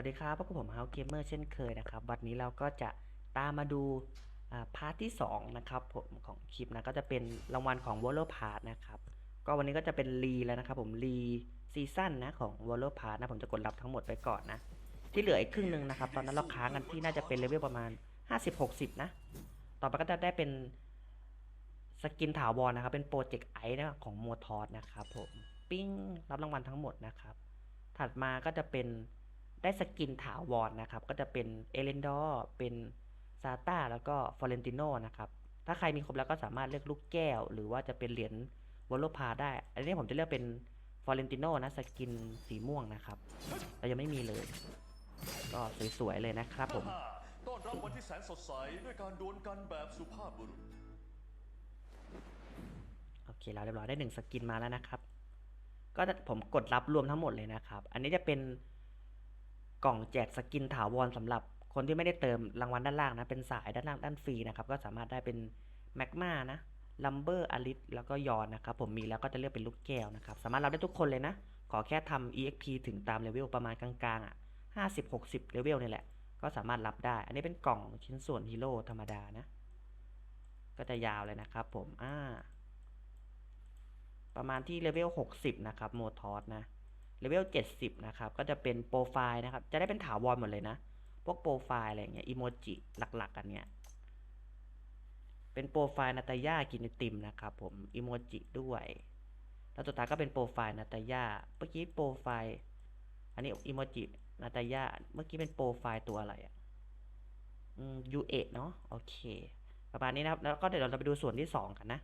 วัสดีครับพวกบผมเฮาเกมเมอร์เช่นเคยนะครับ วันนี้เราก็จะตามมาดูาพาร์ทที่ 2 นะครับผมของคลิปนะก็จะเป็นรางวัลของ w o l o p a r t นะครับ ก็วันนี้ก็จะเป็นรีแล้วนะครับผมรีซีซั่นนะของ w o l o p a r t นะผมจะกดรับทั้งหมดไปก่อนนะ ที่เหลืออีกครึ่งหนึ่งนะครับ ตอนนั้นเราค้างกันที่น่าจะเป็นเลเวลประมาณ 50-60 นะ ต่อไปก็จะได้เป็นสกินถาวรนะครับเป็นโปรเจกต์ไอนะของโมทอสนะครับผมปิ้งรับรางวัลทั้งหมดนะครับ ถัดมาก็จะเป็น ได้สกินถาวรนะครับ ก็จะเป็นเอเลนดอร์เป็นซาต้าแล้วก็ฟอเรนติโนนะครับ ถ้าใครมีครบแล้วก็สามารถเลือกลูกแก้ว หรือว่าจะเป็นเหรียญวอลโลพาได้ อันนี้ผมจะเลือกเป็นฟอเรนติโนนะสกินสีม่วงนะครับเรายังไม่มีเลย ก็สวยๆเลยนะครับผมต้อนรับวันที่แสนสดใสด้วยการดวลกันแบบสุภาพบุรุษโอเคเราเรียบร้อยได้หนึ่งสกินมาแล้วนะครับ ก็จะผมกดรับรวมทั้งหมดเลยนะครับ อันนี้จะเป็น กล่องแจกสกินถาวรสำหรับคนที่ไม่ได้เติมรางวัลด้านล่างนะเป็นสายด้านล่างด้านฟรีนะครับก็สามารถได้เป็นแมกมานะลัมเบอร์อลิสแล้วก็ยอนนะครับผมมีแล้วก็จะเลือกเป็นลูกแก้วนะครับสามารถรับได้ทุกคนเลยนะ ขอแค่ทำ exp ถึงตามเลเวลประมาณกลางๆอะห้าสิบหกสิบเลเวลนี่แหละ ก็สามารถรับได้ อันนี้เป็นกล่องชิ้นส่วนฮีโร่ธรรมดานะ ก็จะยาวเลยนะครับผมอ่าประมาณที่เลเวล60นะครับโมทอสนะ เลเวล70 นะครับ ก็จะเป็นโปรไฟล์นะครับ จะได้เป็นถาวรหมดเลยนะ พวกโปรไฟล์อะไรเงี้ยอีโมจิหลักๆ กันเนี้ยเป็นโปรไฟล์นาตาย่ากินติมนะครับผมอีโมจิด้วย แล้วสุดท้าก็เป็นโปรไฟล์นาตาย่าเมื่อกี้โปรไฟล์อันนี้อีโมจินาตาย่าเมื่อกี้เป็นโปรไฟล์ตัวอะไรอะอืมยูเอเนาะโอเค ประมาณนี้นะครับ แล้วก็เดี๋ยวเราจะไปดูส่วนที่ 2 กันนะ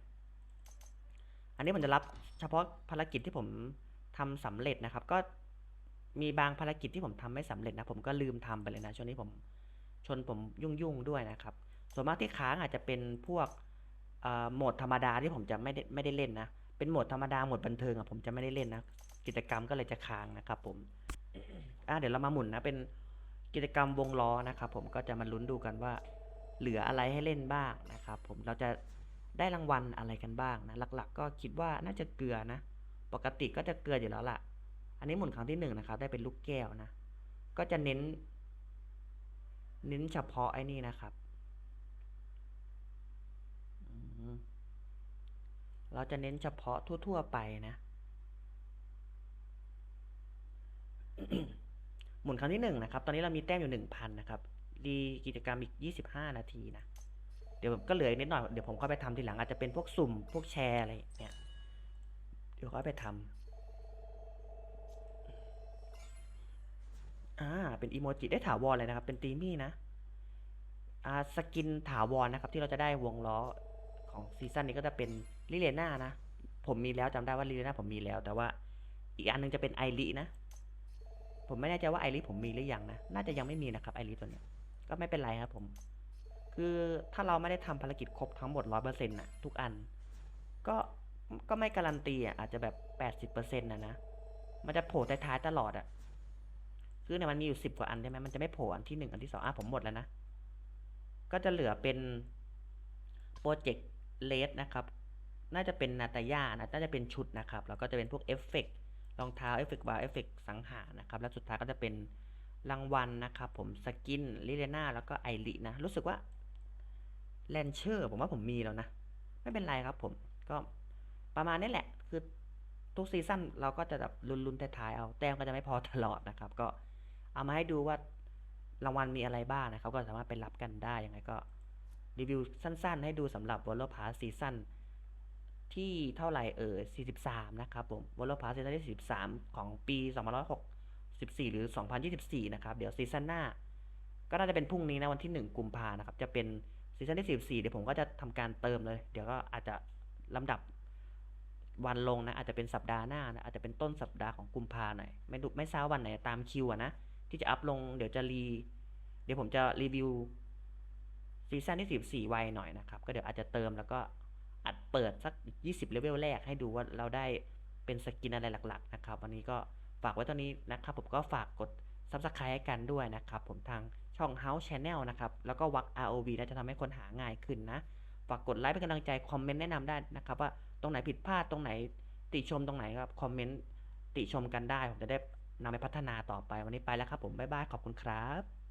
อันนี้ผมจะรับเฉพาะภารกิจที่ผม ทำสำเร็จนะครับ ก็มีบางภารกิจที่ผมทำไม่สำเร็จนะ ผมก็ลืมทำไปเลยนะช่วงนี้ผมชนผมยุ่งๆด้วยนะครับ ส่วนมากที่ค้างอาจจะเป็นพวกโหมดธรรมดาที่ผมจะไม่ได้ไม่ได้เล่นนะ เป็นโหมดธรรมดาโหมดบันเทิงอะผมจะไม่ได้เล่นนะ กิจกรรมก็เลยจะค้างนะครับ ผมอะเดี๋ยวเรามาหมุนนะ เป็นกิจกรรมวงล้อนะครับ ผมก็จะมาลุ้นดูกันว่า เหลืออะไรให้เล่นบ้างนะครับ ผมเราจะได้รางวัลอะไรกันบ้างนะ หลัก ๆ ก็คิดว่าน่าจะเกลือนะ ปกติก็จะเกลืออยู่แล้วล่ะ อันนี้หมุนครั้งที่หนึ่งนะครับ ได้เป็นลูกแก้วนะ ก็จะเน้น เน้นเฉพาะไอ้นี่นะครับ เราจะเน้นเฉพาะทั่ว ๆ ไปนะหมุนครั้งที่หนึ่งนะครับ ตอนนี้เรามีแต้มอยู่หนึ่งพันนะครับรีกิจกรรมอีกยี่สิบห้านาทีนะ เดี๋ยวก็เหลืออีกนิดหน่อย เดี๋ยวผมค่อยไปทำทีหลังอาจจะเป็นพวกสุ่ม พวกแชร์อะไรเนี่ย ดี๋ยวค่อยไปทำอ่า เป็นอีโมจิได้ถาวรเลยนะครับ เป็นตีมี่นะ อ่า สกินถาวรนะครับ ที่เราจะได้วงล้อของซีซั่นนี้ก็จะเป็นลิเลน่านะ ผมมีแล้วจำได้ว่าลิเลน่าผมมีแล้ว แต่ว่าอีกอันหนึงจะเป็นไอรินะ ผมไม่แน่ใจว่าไอริผมมีหรือยังนะ น่าจะยังไม่มีนะครับไอริตัวเนี้ย ก็ไม่เป็นไรครับผม คือถ้าเราไม่ได้ทำภารกิจครบทั้งหมดร้อยเปอร์เซ็นต์ะทุกอัน ก็ ก็ไม่การันตีอะอาจจะแบบแปดสิบเปอร์เซ็นต์นะนะ มันจะโผล่ท้ายๆตลอดอะ คือเนี่ยมันมีอยู่สิบกว่าอันใช่ไหมมันจะไม่โผล่อันที่หนึ่งอันที่สองอะผมหมดแล้วนะ ก็จะเหลือเป็นโปรเจกต์เลสนะครับ น่าจะเป็นนาตาย่านะน่าจะเป็นชุดนะครับ แล้วก็จะเป็นพวกเอฟเฟกต์รองเท้าเอฟเฟกต์บาร์เอฟเฟกต์สังหารนะครับ แล้วสุดท้ายก็จะเป็นรางวัลนะครับ ผมสกินลิเลน่าแล้วก็ไอรินะ รู้สึกว่าแลนเชอร์ผมว่าผมมีแล้วนะ ไม่เป็นไรครับผมก็ ประมาณนี้แหละ คือทุกซีซั่นเราก็จะแบบลุ้นๆท้ายๆเอา แต้มก็จะไม่พอตลอดนะครับ ก็เอามาให้ดูว่ารางวัลมีอะไรบ้างนะครับ ก็สามารถไปรับกันได้ยังไงก็รีวิวสั้นๆ ให้ดูสำหรับ w o l o p a s ซีซั่นที่เท่าไหร่เออ43 นะครับผม w o l o p a s ซีซั่นที่43 ของปี2564 หรือ 2024 นะครับ เดี๋ยวซีซั่นหน้า ก็น่าจะเป็นพรุ่งนี้นะวันที่ 1 กุมภานะครับ จะเป็นซีซั่นที่ 14 เดี๋ยวผมก็จะทำการเติมเลย เดี๋ยวก็อาจจะลำดับ วันลงนะ อาจจะเป็นสัปดาห์หน้านะอาจจะเป็นต้นสัปดาห์ของกุมภาหน่อยไม่ดูไม่ทราบวันไหนตามคิวอะนะที่จะอัพลงเดี๋ยวจะรี เดี๋ยวผมจะรีวิวซีซั่นที่ 14 ไวหน่อยนะครับ ก็เดี๋ยวอาจจะเติมแล้วก็อัดเปิดสัก 20 เลเวลแรกให้ดูว่าเราได้เป็นสกินอะไรหลัก ๆ นะครับ วันนี้ก็ฝากไว้ตอนนี้นะครับ ผมก็ฝากกด Subscribe ให้กันด้วยนะครับ ผมทางช่อง House Channel นะครับ แล้วก็วัก ROV นะจะทำให้คนหาง่ายขึ้นนะ ฝากกดไลค์เป็นกำลังใจคอมเมนต์แนะนำได้นะครับว่าตรงไหนผิดพลาดตรงไหนติชมตรงไหนครับคอมเมนต์ติชมกันได้ ผมจะได้นำไปพัฒนาต่อไปวันนี้ไปแล้วครับผมบ๊ายบายขอบคุณครับ